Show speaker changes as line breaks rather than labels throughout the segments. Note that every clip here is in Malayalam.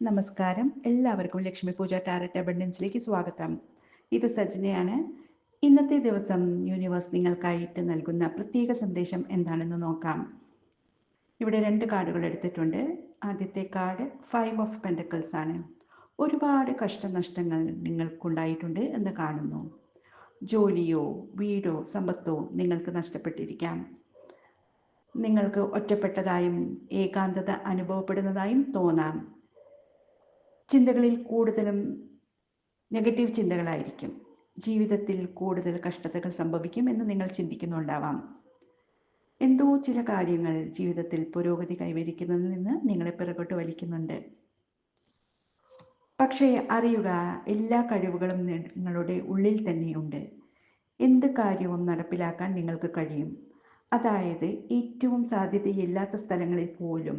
നമസ്കാരം. എല്ലാവർക്കും ലക്ഷ്മി പൂജ ടാരറ്റ് അബണ്ടൻസിലേക്ക് സ്വാഗതം. ഇത് സജ്നയാണ് ഇന്നത്തെ ദിവസം യൂണിവേഴ്സ് നിങ്ങൾക്കായിട്ട് നൽകുന്ന പ്രത്യേക സന്ദേശം എന്താണെന്ന് നോക്കാം. ഇവിടെ രണ്ട് കാർഡുകൾ എടുത്തിട്ടുണ്ട്. ആദ്യത്തെ കാർഡ് ഫൈവ് ഓഫ് പെൻഡക്കിൾസ് ആണ്. ഒരുപാട് കഷ്ടനഷ്ടങ്ങൾ നിങ്ങൾക്കുണ്ടായിട്ടുണ്ട് എന്ന് കാണുന്നു. ജോലിയോ വീടോ സമ്പത്തോ നിങ്ങൾക്ക് നഷ്ടപ്പെട്ടിരിക്കാം. നിങ്ങൾക്ക് ഒറ്റപ്പെട്ടതായും ഏകാന്തത അനുഭവപ്പെടുന്നതായും തോന്നാം. ചിന്തകളിൽ കൂടുതലും നെഗറ്റീവ് ചിന്തകളായിരിക്കും. ജീവിതത്തിൽ കൂടുതൽ കഷ്ടതകൾ സംഭവിക്കും എന്ന് നിങ്ങൾ ചിന്തിക്കുന്നുണ്ടാവാം. എന്തോ ചില കാര്യങ്ങൾ ജീവിതത്തിൽ പുരോഗതി കൈവരിക്കുന്നതിൽ നിന്ന് നിങ്ങളെ പിറകോട്ട് വലിക്കുന്നുണ്ട്. പക്ഷേ അറിയുക എല്ലാ കഴിവുകളും നിങ്ങളുടെ ഉള്ളിൽ തന്നെയുണ്ട്. എന്ത് കാര്യവും നടപ്പിലാക്കാൻ നിങ്ങൾക്ക് കഴിയും. അതായത് ഏറ്റവും സാധ്യതയില്ലാത്ത സ്ഥലങ്ങളിൽ പോലും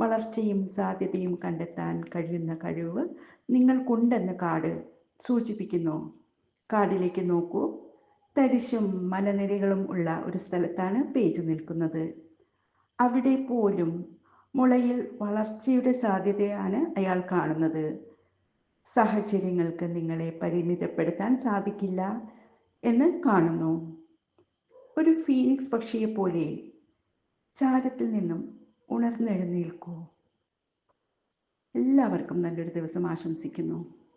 വളർച്ചയും സാധ്യതയും കണ്ടെത്താൻ കഴിയുന്ന കഴിവ് നിങ്ങൾക്കുണ്ടെന്ന് കാർഡ് സൂചിപ്പിക്കുന്നു. കാർഡിലേക്ക് നോക്കൂ. തരിശും മലനിരകളും ഉള്ള ഒരു സ്ഥലത്താണ് പേജ് നിൽക്കുന്നത്. അവിടെ പോലും മുളയിൽ വളർച്ചയുടെ സാധ്യതയാണ് അയാൾ കാണുന്നത്. സാഹചര്യങ്ങൾക്ക് നിങ്ങളെ പരിമിതപ്പെടുത്താൻ സാധിക്കില്ല എന്ന് കാണുന്നു. ഒരു ഫീനിക്സ് പക്ഷിയെപ്പോലെ ചാരത്തിൽ നിന്നും ഉണർന്നെഴുന്നേൽക്കൂ. എല്ലാവർക്കും നല്ലൊരു ദിവസം ആശംസിക്കുന്നു.